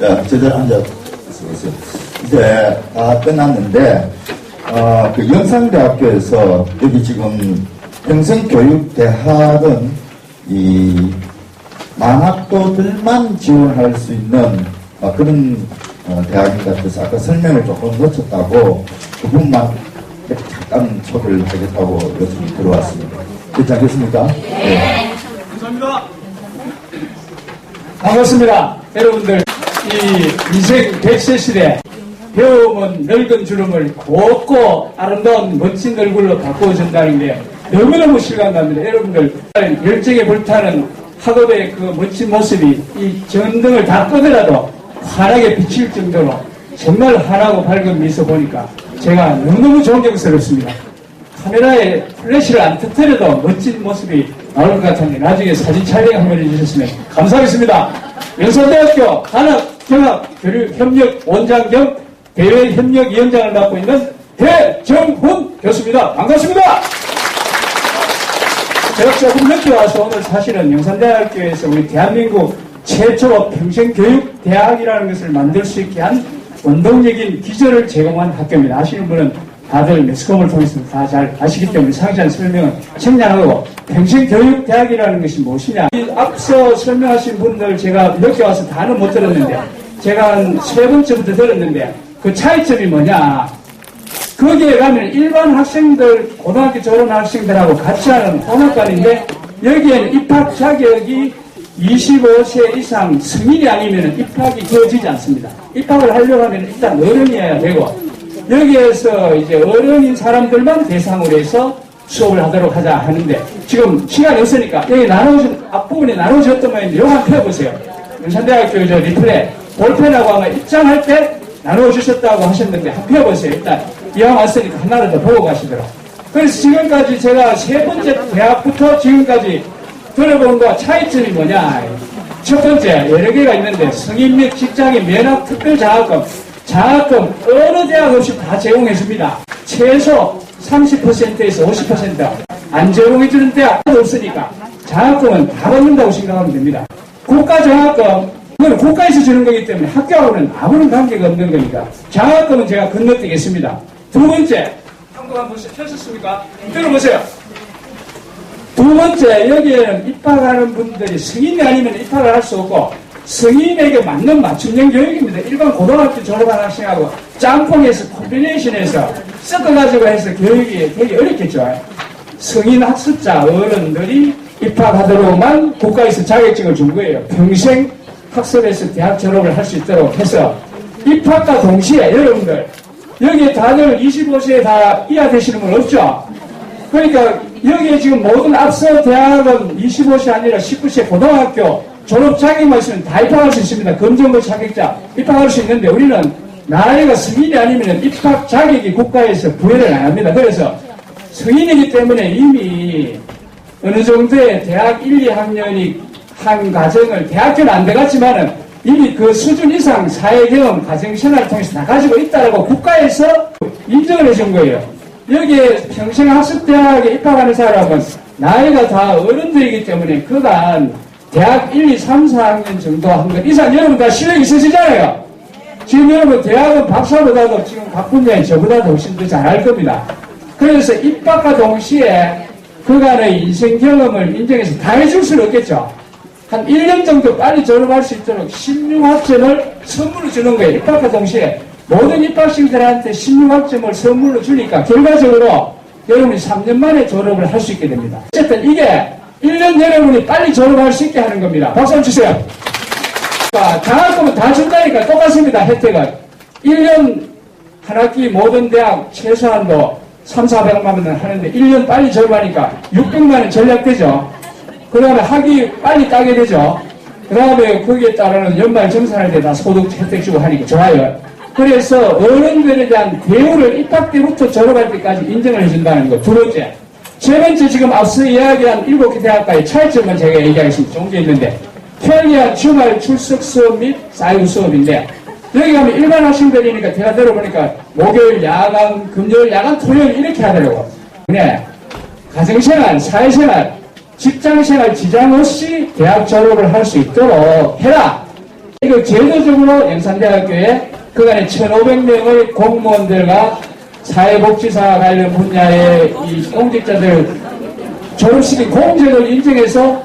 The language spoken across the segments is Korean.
자, 제대로 앉아보세요. 이제 다 끝났는데, 어, 그 영상대학교에서 여기 지금 평생교육대학은 이 만학도들만 지원할 수 있는 어, 그런 어, 대학인 것 같아서 아까 설명을 조금 놓쳤다고 그 부분만 잠깐 소개를 하겠다고 요청이 들어왔습니다. 괜찮겠습니까? 네. 감사합니다. 반갑습니다. 여러분들, 이 인생 100세 시대, 배움은 늙은 주름을 곱고 아름다운 멋진 얼굴로 바꾸어준다는 게 너무너무 실감납니다. 여러분들, 열정에 불타는 학업의 그 멋진 모습이 이 전등을 다 끄더라도 환하게 비칠 정도로 정말 환하고 밝은 미소 보니까 제가 너무너무 존경스럽습니다. 카메라에 플래시를 안 터뜨려도 멋진 모습이 나올 것 같은데 나중에 사진 촬영 한번 해주셨으면 감사하겠습니다. 연산대학교 한학 경합교류협력 원장 겸 대외협력위원장을 맡고 있는 배정훈 교수입니다. 반갑습니다. 제가 조금 늦게 와서 오늘 사실은 영산대학교에서 우리 대한민국 최초 평생교육대학이라는 것을 만들 수 있게 한 원동력인 기절을 제공한 학교입니다. 아시는 분은 다들 매스컴을 통해서 다 잘 아시기 때문에 상세한 설명은 청량하고 평생교육대학이라는 것이 무엇이냐. 이 앞서 설명하신 분들 제가 늦게 와서 다는 못 들었는데 제가 한 세 번째부터 들었는데 그 차이점이 뭐냐. 거기에 가면 일반 학생들, 고등학교 졸업한 학생들하고 같이 하는 통합관인데 여기에는 입학 자격이 25세 이상 성인이 아니면 입학이 되어지지 않습니다. 입학을 하려고 하면 일단 어른이어야 되고 여기에서 이제 어른인 사람들만 대상으로 해서 수업을 하도록 하자 하는데 지금 시간이 없으니까 여기 나눠준 앞부분에 나눠졌던 모양인데 요거 한번 펴보세요. 연산대학교 저 리플에 볼펜하고 아마 입장할 때 나눠주셨다고 하셨는데 한번 펴보세요. 일단 이왕 왔으니까 하나를 더 보고 가시도록. 그래서 지금까지 제가 세 번째 대학부터 지금까지 들어본 거 차이점이 뭐냐. 첫 번째, 여러 개가 있는데 성인 및 직장인 면학 특별 장학금, 장학금 어느 대학 없이 다 제공해 줍니다. 최소 30%에서 50%안 제공해 주는 대학도 없으니까 장학금은 다 받는다고 생각하면 됩니다. 국가 장학금, 그건 국가에서 주는 거기 때문에 학교하고는 아무런 관계가 없는 거니까 장학금은 제가 건너뛰겠습니다. 두 번째, 한번 한번 펴셨습니까? 들어보세요. 두 번째, 여기에는 입학하는 분들이 성인이 아니면 입학을 할 수 없고, 성인에게 맞는 맞춤형 교육입니다. 일반 고등학교 졸업한 학생하고 짬뽕해서 콤비네이션해서 섞어가지고 해서 교육이 되게 어렵겠죠. 성인 학습자 어른들이 입학하도록만 국가에서 자격증을 준 거예요. 평생 학습에서 대학 졸업을 할 수 있도록 해서 입학과 동시에 여러분들 여기 다들 25세에 다 이하 되시는 분 없죠? 그러니까 여기에 지금 모든 앞서 대학은 25세 아니라 19세 고등학교 졸업 자격만 있으면 다 입학할 수 있습니다. 검정고 자격자 입학할 수 있는데 우리는 나이가 성인이 아니면 입학 자격이 국가에서 부여를 안 합니다. 그래서 성인이기 때문에 이미 어느 정도의 대학 1, 2학년이 한 과정을 대학교는 안 돼갔지만은 이미 그 수준 이상 사회 경험, 가정 생활을 통해서 다 가지고 있다라고 국가에서 인정을 해준 거예요. 여기에 평생 학습대학에 입학하는 사람은 나이가 다 어른들이기 때문에 그간 대학 1, 2, 3, 4학년 정도 한 것 이상 여러분 다 실력 있으시잖아요. 지금 여러분 대학은 박사보다도 지금 각 분야에 저보다도 훨씬 더 잘할 겁니다. 그래서 입학과 동시에 그간의 인생 경험을 인정해서 다 해줄 수는 없겠죠. 한 1년 정도 빨리 졸업할 수 있도록 16학점을 선물로 주는 거예요. 입학과 동시에 모든 입학생들한테 16학점을 선물로 주니까 결과적으로 여러분이 3년 만에 졸업을 할 수 있게 됩니다. 어쨌든 이게 1년 여러분이 빨리 졸업할 수 있게 하는 겁니다. 박수 한번 주세요. 자, 장학금은 다 준다니까 똑같습니다. 혜택은. 1년 한 학기 모든 대학 최소한도 3, 400만 원 하는데 1년 빨리 졸업하니까 600만 원 전략되죠. 그 다음에 학위 빨리 따게 되죠. 그 다음에 거기에 따르는 연말 정산할 때다 소득 혜택 주고 하니까 좋아요. 그래서 어른들에 대한 대우를 입학 때부터 졸업할 때까지 인정을 해준다는 거. 두 번째. 세 번째 지금 앞서 이야기한 일곱 개 대학과의 차이점은 제가 얘기하겠습니다. 종교했는데 편리한 주말 출석 수업 및 사유 수업인데 여기 가면 일반 학생들이니까 제가 들어보니까 목요일 야간, 금요일 야간, 토요일 이렇게 하더라고. 네. 가정생활, 사회생활, 직장생활 지장 없이 대학 졸업을 할 수 있도록 해라. 이거 제도적으로 영산대학교에 그간에 1,500명의 공무원들과 사회복지사 관련 분야의 이 공직자들 졸업시킨 공제를 인정해서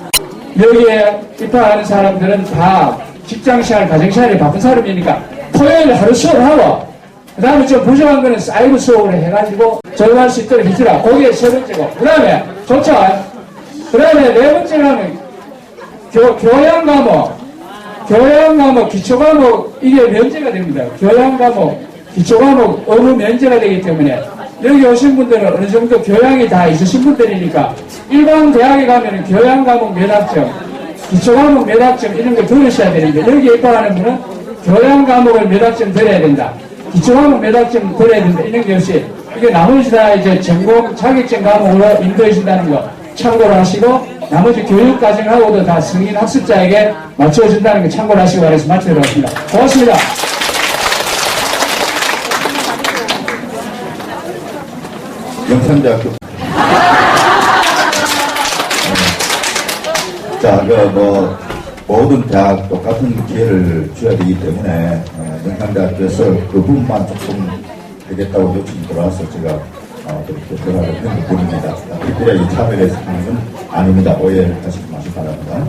여기에 입학하는 사람들은 다 직장생활, 가정생활이 바쁜 사람이니까 토요일 하루 수업을 하고 그 다음에 좀 부족한 거는 사이버 수업을 해가지고 적응할 수 있도록 해주라. 그게 세 번째고. 그 다음에, 좋죠? 그 다음에 네 번째는 교, 교양 과목. 교양 과목, 기초 과목, 이게 면제가 됩니다. 교양 과목, 기초 과목, 어느 면제가 되기 때문에 여기 오신 분들은 어느 정도 교양이 다 있으신 분들이니까 일반 대학에 가면은 교양 과목 몇 학점, 기초 과목 몇 학점 이런 거 들으셔야 되는데 여기 입학하는 분은 교양 과목을 몇 학점 들어야 된다. 기초 과목 몇 학점 들어야 된다. 이런 게 없이 이게 나머지 다 이제 전공 자격증 과목으로 인도해 준다는 거 참고로 하시고 나머지 교육 과정하고도 다 승인 학습자에게 맞춰준다는 거 참고로 하시기 바라서 마치도록 하겠습니다. 고맙습니다. 영산대학교. 자, 그, 뭐, 모든 대학 똑같은 기회를 줘야 되기 때문에, 어, 영산대학교에서 그 부분만 조금 되겠다고 요청이 들어와서 제가, 어, 그렇게 전화를 했는 뿐입니다. 특별히 건 아닙니다. 오해를 하시지 마시기 바랍니다.